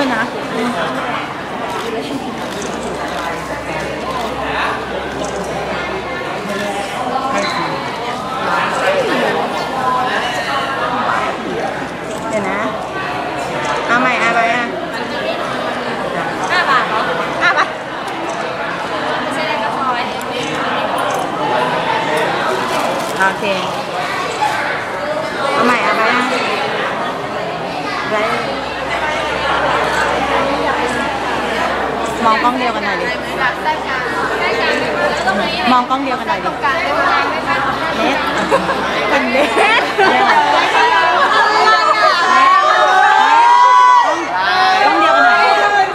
会拿。เดี๋ยวนะ เอาใหม่อาไปอ่ะห้าบาทเหรอห้าบาทไม่ใช่ได้ก็พอโอเค เอาใหม่อาไปอ่ะไร องกล้องเดียวกันหน่อยไ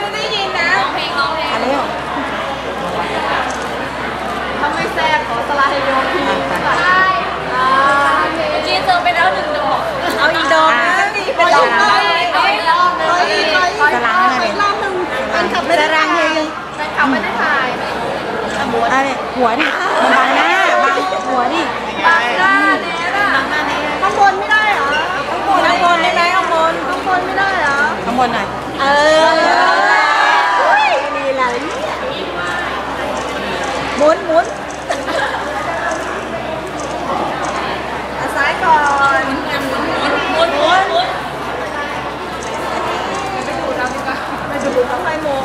ม่ได้ยินนะร้องเพลงร้องเพลงเร็วถ้าไม่แซ่บขอสลาให้โยมทีอะไปใช่เมื่อกี้เจอไปล้วหนึ่งอกเอาอีกดอกนะเป็นรอบเลยเอาอีกรอบเลยจะล้างให้หน่อยดิรอบหนึ่ง เขางให้ยังเป็นไม่ได้ถ่ายอาดิหัวดิมันบังหน้าบังหัวดิบางหน้าเนี้ยนะข้างบนไม่ได้เหรอข้างบนข้างบนได้ไหมข้างบนข้างบนไม่ได้เหรอข้างบนหน่อยเออนี่แหละหมุนหมุนซ้ายก่อนหมุนหมุนหมุนหมุนไปดูเราดีกว่าไปดูเราให้หมุ